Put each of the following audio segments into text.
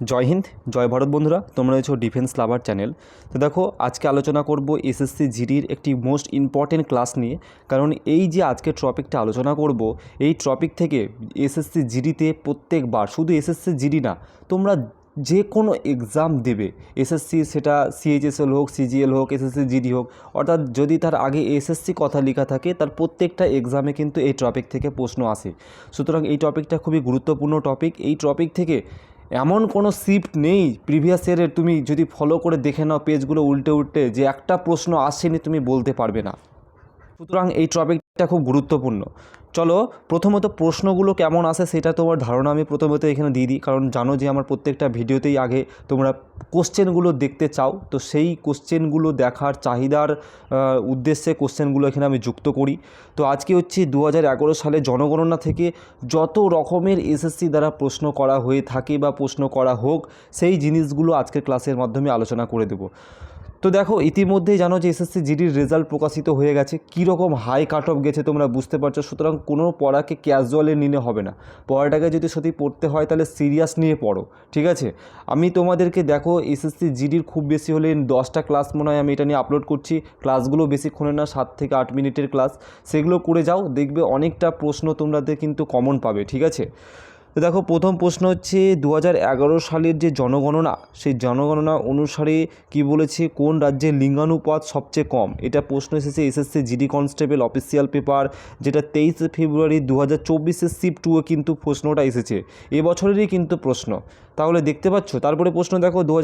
জয় হিন্দ, জয় ভারত বন্ধুরা, তোমরা হচ্ছে ডিফেন্স লাভার চ্যানেল তো দেখো, আজকে আলোচনা করব এসএসসি জিডির একটি মোস্ট ইম্পর্টেন্ট ক্লাস নিয়ে। কারণ এই যে আজকে টপিকটা আলোচনা করব, এই টপিক থেকে এসএসসি জিডিতে প্রত্যেকবার, শুধু এসএসসি জিডি না, তোমরা যে কোনো এক্সাম দেবে এসএসসি সেটা সিএইচএসএল হোক সিজিএল হোক এসএসসি জিডি হোক, অর্থাৎ যদি তার আগে এসএসসি কথা লেখা থাকে, তার প্রত্যেকটা এক্সামে কিন্তু এই টপিক থেকে প্রশ্ন আসে। সুতরাং এই টপিকটা খুবই গুরুত্বপূর্ণ টপিক এই টপিক থেকে এমন কোনো শিফট নেই প্রিভিয়াস ইয়ারের তুমি যদি ফলো করে দেখে নাও পেজগুলো উল্টে উল্টে যে একটা প্রশ্ন আসেনি তুমি বলতে পারবে না। সুতরাং এই টপিকটা খুব গুরুত্বপূর্ণ। চলো, প্রথমত প্রশ্নগুলো কেমন আসে সেটা তোমার ধারণা আমি প্রথমত এখানে দিয়ে দিই, কারণ জানো যে আমার প্রত্যেকটা ভিডিওতেই আগে তোমরা কোশ্চেনগুলো দেখতে চাও, তো সেই কোশ্চেনগুলো দেখার চাহিদার উদ্দেশ্যে কোশ্চেনগুলো এখানে আমি যুক্ত করি। তো আজকে হচ্ছে দু হাজার এগারো সালে জনগণনা থেকে যত রকমের এসএসসি দ্বারা প্রশ্ন করা হয়ে থাকে বা প্রশ্ন করা হোক, সেই জিনিসগুলো আজকের ক্লাসের মাধ্যমে আলোচনা করে দেবো। তো দেখো, ইতিমধ্যেই জানো যে এসএসসি জিডির রেজাল্ট প্রকাশিত হয়ে গেছে। কীরকম হাই কাট অফ গেছে তোমরা বুঝতে পারছ। সুতরাং কোনো পড়াকে ক্যাজুয়ালে নিলে হবে না। পড়াটাকে যদি সত্যি পড়তে হয়, তাহলে সিরিয়াস নিয়ে পড়ো, ঠিক আছে? আমি তোমাদেরকে দেখো, এসএসসি জিডির খুব বেশি হলে দশটা ক্লাস মনে হয় আমি এটা নিয়ে আপলোড করছি। ক্লাসগুলো বেশিক্ষণে না, সাত থেকে আট মিনিটের ক্লাস সেগুলো করে যাও, দেখবে অনেকটা প্রশ্ন তোমরাদের কিন্তু কমন পাবে, ঠিক আছে? তো দেখো, প্রথম প্রশ্ন হচ্ছে দু হাজার এগারো সালের যে জনগণনা, সেই জনগণনা অনুসারে কি বলেছে, কোন রাজ্যে লিঙ্গানুপাত সবচেয়ে কম? এটা প্রশ্ন এসেছে SSC GD constable official paper যেটা তেইশে ফেব্রুয়ারি দু হাজার চব্বিশের সিপ টুয়ে কিন্তু প্রশ্নটা এসেছে। এবছরেরই কিন্তু প্রশ্ন। তাহলে দেখতে পাচ্ছ, তারপরে প্রশ্ন দেখো, দু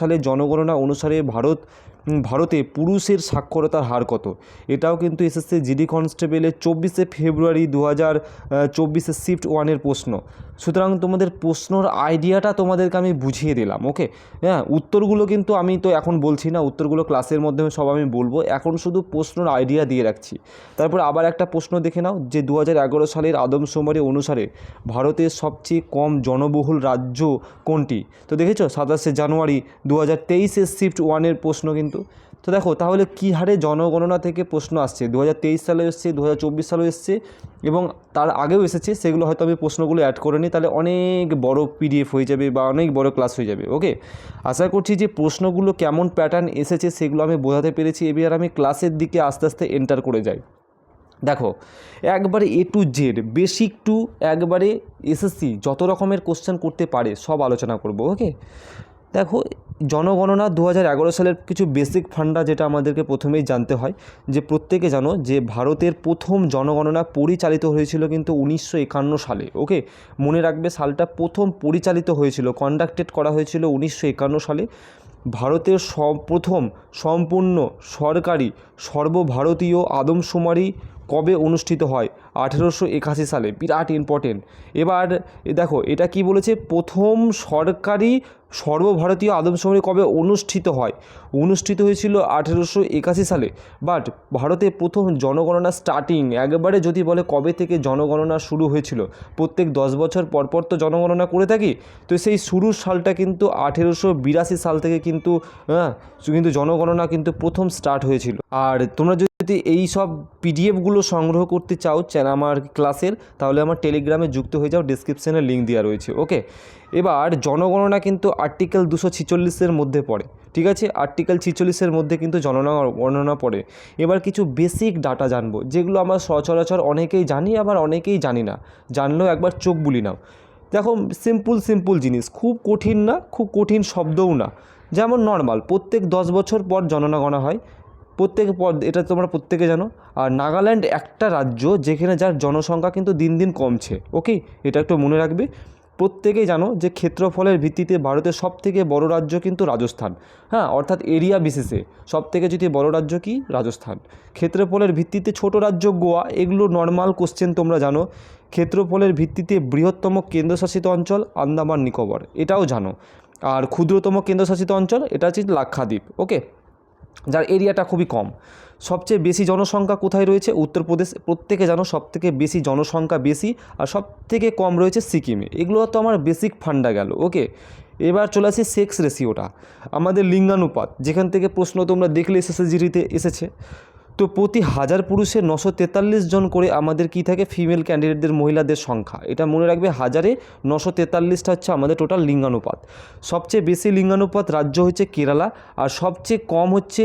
সালের জনগণনা অনুসারে ভারত ভারতে পুরুষের সাক্ষরতার হার কত? এটাও কিন্তু এসএসসি জিডি কনস্টেবলের চব্বিশে ফেব্রুয়ারি দু হাজার চব্বিশে শিফট ওয়ানের প্রশ্ন। সুতরাং তোমাদের প্রশ্নর আইডিয়াটা তোমাদেরকে আমি বুঝিয়ে দিলাম, ওকে? হ্যাঁ উত্তরগুলো কিন্তু আমি তো এখন বলছি না, উত্তরগুলো ক্লাসের মাধ্যমে সব আমি বলব। এখন শুধু প্রশ্নর আইডিয়া দিয়ে রাখছি। তারপর আবার একটা প্রশ্ন দেখে নাও, যে দু হাজার এগারো সালের আদমশুমারি অনুসারে ভারতের সবচেয়ে কম জনবহুল রাজ্য কোনটি? তো দেখেছ, সাতাশে জানুয়ারি দু হাজার তেইশের শিফট ওয়ানের প্রশ্ন কিন্তু। তো দেখো, তাহলে কী হারে জনগণনা থেকে প্রশ্ন আসছে? দু হাজার তেইশ সালে এসছে দু হাজার চব্বিশ সালেও এসছে এবং তার আগেও এসেছে, সেগুলো হয়তো আমি প্রশ্নগুলো অ্যাড করে নিই, তাহলে অনেক বড় পিডিএফ হয়ে যাবে বা অনেক বড় ক্লাস হয়ে যাবে ওকে আশা করছি যে প্রশ্নগুলো কেমন প্যাটার্ন এসেছে সেগুলো আমি বোঝাতে পেরেছি, এবার আমি ক্লাসের দিকে আস্তে আস্তে এন্টার করে যাই। দেখো, একবারে A to Z basic to একবারে এসএসসি যত রকমের কোশ্চেন করতে পারে, সব আলোচনা করব ওকে দেখো, জনগণনা দু হাজার এগারো সালের কিছু বেসিক ফান্ডা যেটা আমাদেরকে প্রথমেই জানতে হয়, যে প্রত্যেকে জানো যে ভারতের প্রথম জনগণনা পরিচালিত হয়েছিল কিন্তু উনিশশো একান্ন সালে ওকে মনে রাখবে সালটা প্রথম পরিচালিত হয়েছিল কন্ডাক্টেড করা হয়েছিল উনিশশো একান্ন সালে। ভারতের প্রথম সম্পূর্ণ সরকারি, সর্বভারতীয় আদমশুমারি কবে অনুষ্ঠিত হয়? আঠেরোশো একাশি সালে, বিরাট ইম্পর্টেন্ট এবার দেখো, এটা কি বলেছে? প্রথম সরকারি সর্বভারতীয় আদমশুমারি কবে অনুষ্ঠিত হয়? অনুষ্ঠিত হয়েছিল আঠেরোশো একাশি সালে বাট ভারতে প্রথম জনগণনা স্টার্টিং একবারে যদি বলে কবে থেকে জনগণনা শুরু হয়েছিল? প্রত্যেক দশ বছর পর পর তো জনগণনা করে থাকি। তো সেই শুরুর সালটা কিন্তু আঠেরোশো বিরাশি সাল থেকে কিন্তু হ্যাঁ কিন্তু জনগণনা কিন্তু প্রথম স্টার্ট হয়েছিল। আর তোমরা যদি এই সব পিডিএফগুলো সংগ্রহ করতে চাও চ্যান আমার ক্লাসের, তাহলে আমার টেলিগ্রামে যুক্ত হয়ে যাও ডিসক্রিপশানে লিঙ্ক দেওয়া রয়েছে ওকে এবার জনগণনা কিন্তু আর্টিকেল দুশো ছিচল্লিশের মধ্যে পড়ে, ঠিক আছে? আর্টিকেল ছিচল্লিশের মধ্যে কিন্তু জনগণনা পড়ে। এবার কিছু বেসিক ডাটা জানব, যেগুলো আমরা সচরাচর অনেকেই জানি, আবার অনেকেই জানি না। জানলেও একবার চোখ বুলি নাও। দেখো সিম্পল সিম্পল জিনিস, খুব কঠিন না, খুব কঠিন শব্দও না। যেমন নর্মাল প্রত্যেক দশ বছর পর জনগণনা হয় প্রত্যেক পদ, এটা তোমরা প্রত্যেকে জানো। আর নাগাল্যান্ড একটা রাজ্য যেখানে যার জনসংখ্যা কিন্তু দিন দিন কমছে ওকে এটা একটু মনে রাখবে। প্রত্যেকেই জানো যে ক্ষেত্রফলের ভিত্তিতে ভারতের সব থেকে বড় রাজ্য কিন্তু রাজস্থান। হ্যাঁ অর্থাৎ এরিয়া বিশেষে সব থেকে যদি বড় রাজ্য কি? রাজস্থান। ক্ষেত্রফলের ভিত্তিতে ছোট রাজ্য গোয়া, এগুলো নর্মাল কোশ্চেন তোমরা জানো। ক্ষেত্রফলের ভিত্তিতে বৃহত্তম কেন্দ্রশাসিত অঞ্চল আন্দামান নিকোবর, এটাও জানো। আর ক্ষুদ্রতম কেন্দ্রশাসিত অঞ্চল, এটা হচ্ছে লাক্ষাদ্বীপ ওকে যার এরিয়াটা খুবই কম। সবচেয়ে বেশি জনসংখ্যা কোথায় রয়েছে? উত্তরপ্রদেশ প্রত্যেকে জানো সব থেকে বেশি জনসংখ্যা বেশি আর সবথেকে কম রয়েছে সিকিমে। এগুলো তো আমার বেসিক ফান্ডা গেল ওকে এবার চলে আসি সেক্স রেশিওটা আমাদের লিঙ্গানুপাত, যেখান থেকে প্রশ্ন তোমরা দেখলে এসএসজিরিতে এসেছে। তো প্রতি হাজার পুরুষে নশো তেতাল্লিশ জন করে আমাদের কি থাকে ফিমেল ক্যান্ডিডেটদের মহিলাদের সংখ্যা। এটা মনে রাখবে, হাজারে নশো তেতাল্লিশটা হচ্ছে আমাদের টোটাল লিঙ্গানুপাত। সবচেয়ে বেশি লিঙ্গানুপাত রাজ্য হচ্ছে কেরালা, আর সবচেয়ে কম হচ্ছে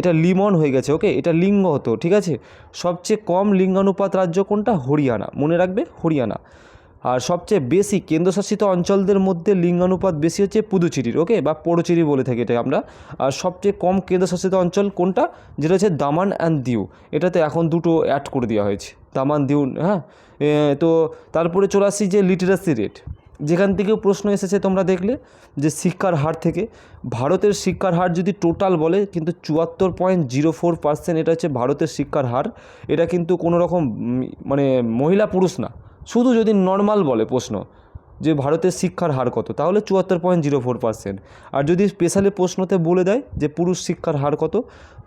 এটা লিমন হয়ে গেছে ওকে এটা লিঙ্গ হতো ঠিক আছে? সবচেয়ে কম লিঙ্গানুপাত রাজ্য কোনটা? হরিয়ানা। মনে রাখবে, হরিয়ানা। আর সবচেয়ে বেশি কেন্দ্রশাসিত অঞ্চলদের মধ্যে লিঙ্গানুপাত বেশি হচ্ছে পুদুচেরির, ওকে? বা পোড়োচেরি বলে থাকি এটা আমরা। আর সবচেয়ে কম কেন্দ্রশাসিত অঞ্চল কোনটা? যেটা হচ্ছে দামান অ্যান্ড দিউ। এটাতে এখন দুটো অ্যাড করে দেওয়া হয়েছে। দামান, দিউ হ্যাঁ? তো তারপরে চলে আসি যে লিটারেসি রেট যেখান থেকেও প্রশ্ন এসেছে তোমরা দেখলে যে শিক্ষার হার থেকে। ভারতের শিক্ষার হার যদি টোটাল বলে, কিন্তু চুয়াত্তর পয়েন্ট জিরো ফোর পার্সেন্ট এটা হচ্ছে ভারতের শিক্ষার হার। এটা কিন্তু কোনো রকম মানে মহিলা পুরুষ না। শুধু যদি নর্মাল বলে প্রশ্ন, যে ভারতের শিক্ষার হার কত, তাহলে চুয়াত্তর পয়েন্ট জিরো ফোর পার্সেন্ট আর যদি স্পেশালি প্রশ্নতে বলে দেয় যে পুরুষ শিক্ষার হার কত,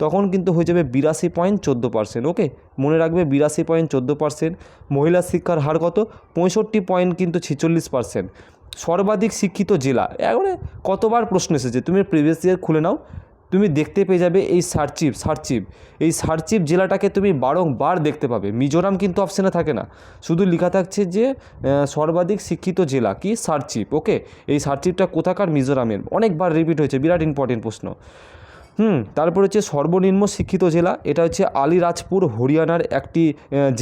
তখন কিন্তু হয়ে যাবে বিরাশি পয়েন্ট চোদ্দ পার্সেন্ট ওকে, মনে রাখবে বিরাশি পয়েন্ট চোদ্দ পার্সেন্ট মহিলা শিক্ষার হার কত, পঁয়ষট্টি পয়েন্ট কিন্তু ছেচল্লিশ পার্সেন্ট সর্বাধিক শিক্ষিত জেলা একবারে কতবার প্রশ্ন এসেছে, তুমি প্রিভিয়াস ইয়ার খুলে নাও। তুমি দেখতে পেয়ে যাবে এই সার্চিপ সার্চিপ। এই সার্চিপ জেলাটাকে তুমি বারংবার দেখতে পাবে। মিজোরাম কিন্তু অপশানে থাকে না। শুধু লেখা থাকছে যে সর্বাধিক শিক্ষিত জেলা কি? সার্চিপ ওকে এই সার্চিপটা কোথাকার? মিজোরামের। অনেকবার রিপিট হয়েছে, বিরাট ইম্পর্টেন্ট প্রশ্ন। হুম, তারপর হচ্ছে সর্বনিম্ন শিক্ষিত জেলা। এটা হচ্ছে আলিরাজপুর, হরিয়ানার একটি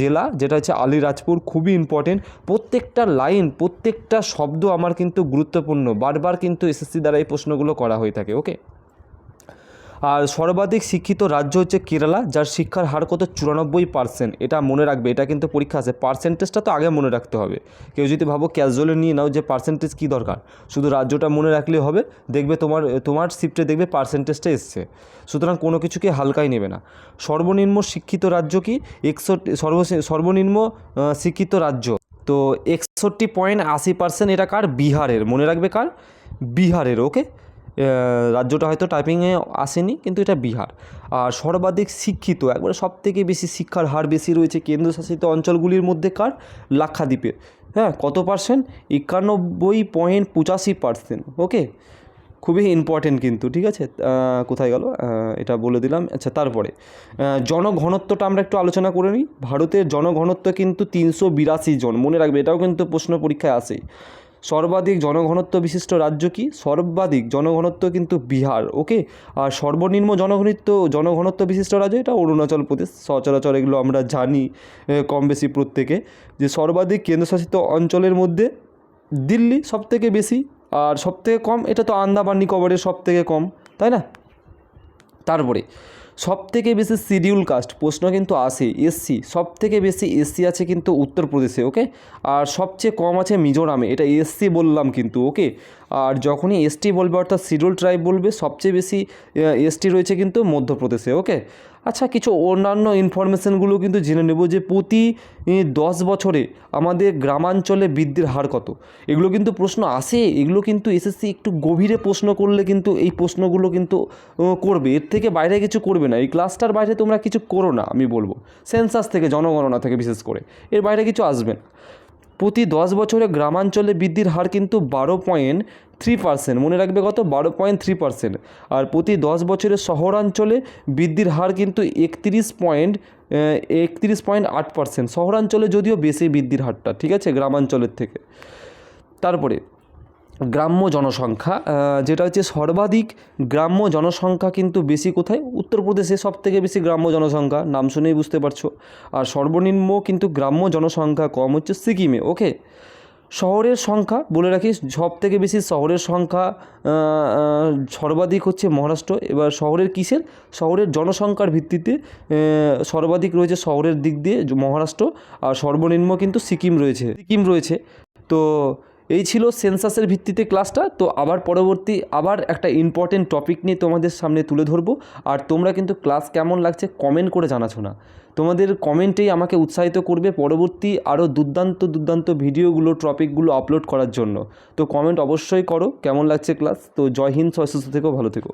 জেলা। যেটা হচ্ছে আলিরাজপুর, খুবই ইম্পর্টেন্ট প্রত্যেকটা লাইন প্রত্যেকটা শব্দ আমার কিন্তু গুরুত্বপূর্ণ। বারবার কিন্তু এসএসসি দ্বারা এই প্রশ্নগুলো করা হয়ে থাকে ওকে আর সর্বাধিক শিক্ষিত রাজ্য হচ্ছে কেরালা, যার শিক্ষার হার কত? চুরানব্বই পার্সেন্ট এটা মনে রাখবে, এটা কিন্তু পরীক্ষা আছে। পার্সেন্টেজটা তো আগে মনে রাখতে হবে। কেউ যদি ভাবো ক্যাজুয়ালি নিয়ে নাও যে পার্সেন্টেজ কী দরকার, শুধু রাজ্যটা মনে রাখলেই হবে, দেখবে তোমার তোমার শিফটে দেখবে পার্সেন্টেজটা এসছে। সুতরাং কোনো কিছুকে হালকাই নেবে না। সর্বনিম্ন শিক্ষিত রাজ্য কি? একষট্টি, সর্ব, সর্বনিম্ন শিক্ষিত রাজ্য। তো একষট্টি পয়েন্ট আশি পার্সেন্ট এটা কার? বিহারের। মনে রাখবে কার? বিহারের ওকে রাজ্যটা হয়তো টাইপিংয়ে আসেনি, কিন্তু এটা বিহার। আর সর্বাধিক শিক্ষিত, একবারে সব থেকে বেশি শিক্ষার হার বেশি রয়েছে কেন্দ্রশাসিত অঞ্চলগুলির মধ্যে কার? লাক্ষাদ্বীপের। হ্যাঁ কত পার্সেন্ট একানব্বই পয়েন্ট পঁচাশি পার্সেন্ট ওকে খুবই ইম্পর্টেন্ট কিন্তু, ঠিক আছে? কোথায় গেল? এটা বলে দিলাম। আচ্ছা তারপরে জনঘনত্বটা আমরা একটু আলোচনা করে নিই। ভারতের জনঘনত্ব কিন্তু তিনশো বিরাশি জন, মনে রাখবে এটাও কিন্তু প্রশ্ন পরীক্ষায় আসে সর্বাধিক জনঘনত্ব বিশিষ্ট রাজ্য কি? সর্বাধিক জনঘনত্ব কিন্তু বিহার, ওকে? আর সর্বনিম্ন জনঘনিত্ব জনঘনত্ব বিশিষ্ট রাজ্য এটা অরুণাচল প্রদেশ। সচরাচর এগুলো আমরা জানি কম বেশি প্রত্যেকে। যে সর্বাধিক কেন্দ্রশাসিত অঞ্চলের মধ্যে দিল্লি সব থেকে বেশি, আর সব থেকে কম এটা তো আন্দামান নিকোবরের সব থেকে কম, তাই না? তারপরে সব থেকে বেশি শিডিউল কাস্ট প্রশ্ন কিন্তু আসে এসসি সব থেকে বেশি এসসি আছে কিন্তু উত্তরপ্রদেশে, ওকে? আর সবচেয়ে কম আছে মিজোরামে, এটা এসসি বললাম কিন্তু, ওকে? আর যখনই এসটি বলবে, অর্থাৎ শিডিউল ট্রাইব বলবে, সবচেয়ে বেশি এসটি রয়েছে কিন্তু মধ্যপ্রদেশে ওকে আচ্ছা কিছু অন্যান্য ইনফরমেশনগুলো কিন্তু জেনে নেব যে প্রতি দশ বছরে আমাদের গ্রামাঞ্চলে বৃদ্ধির হার কত? এগুলো কিন্তু প্রশ্ন আসে, এগুলো কিন্তু এসএসসি একটু গভীরে প্রশ্ন করলে কিন্তু এই প্রশ্নগুলো কিন্তু করবে। এর থেকে বাইরে কিছু করবে না, এই ক্লাসটার বাইরে তোমরা কিছু করো না, আমি বলব। সেন্সাস থেকে, জনগণনা থেকে বিশেষ করে, এর বাইরে কিছু আসবে না। প্রতি দশ বছরে গ্রামাঞ্চলে বৃদ্ধির হার কিন্তু বারো পয়েন্ট থ্রি পার্সেন্ট। মনে রাখবে কত? বারো পয়েন্ট থ্রি পার্সেন্ট। আর প্রতি দশ বছরে শহরাঞ্চলে বৃদ্ধির হার কিন্তু একত্রিশ পয়েন্ট একত্রিশ পয়েন্ট আট পার্সেন্ট। শহরাঞ্চলে যদিও বেশি বৃদ্ধির হারটা, ঠিক আছে? গ্রামাঞ্চলের থেকে। তারপরে গ্রাম্য জনসংখ্যা যেটা হচ্ছে সর্বাধিক গ্রাম্য জনসংখ্যা কিন্তু বেশি কোথায়? উত্তরপ্রদেশে সব থেকে বেশি গ্রাম্য জনসংখ্যা, নাম শুনেই বুঝতে পারছ। আর সর্বনিম্ন কিন্তু গ্রাম্য জনসংখ্যা কম হচ্ছে সিকিমে, ওকে? শহরের সংখ্যা, বলে রাখি সব থেকে বেশি শহরের সংখ্যা সর্বাধিক হচ্ছে মহারাষ্ট্র। এবার শহরের কিসের? শহরের জনসংখ্যার ভিত্তিতে সর্বাধিক রয়েছে শহরের দিক দিয়ে মহারাষ্ট্র, আর সর্বনিম্ন কিন্তু সিকিম রয়েছে। সিকিম রয়েছে। তো এই ছিল সেন্সাসের ভিত্তিতে ক্লাসটা, তো আবার পরবর্তী আবার একটা ইম্পর্টেন্ট টপিক নিয়ে তোমাদের সামনে তুলে ধরবো। আর তোমরা কিন্তু ক্লাস কেমন লাগছে কমেন্ট করে জানাছো না। তোমাদের কমেন্টেই আমাকে উৎসাহিত করবে পরবর্তী আরও দুর্দান্ত দুর্দান্ত ভিডিওগুলো, টপিকগুলো আপলোড করার জন্য। তো কমেন্ট অবশ্যই করো, কেমন লাগছে ক্লাস তো জয় হিন্দ সরস্বতী থেকেও ভালো থেকো।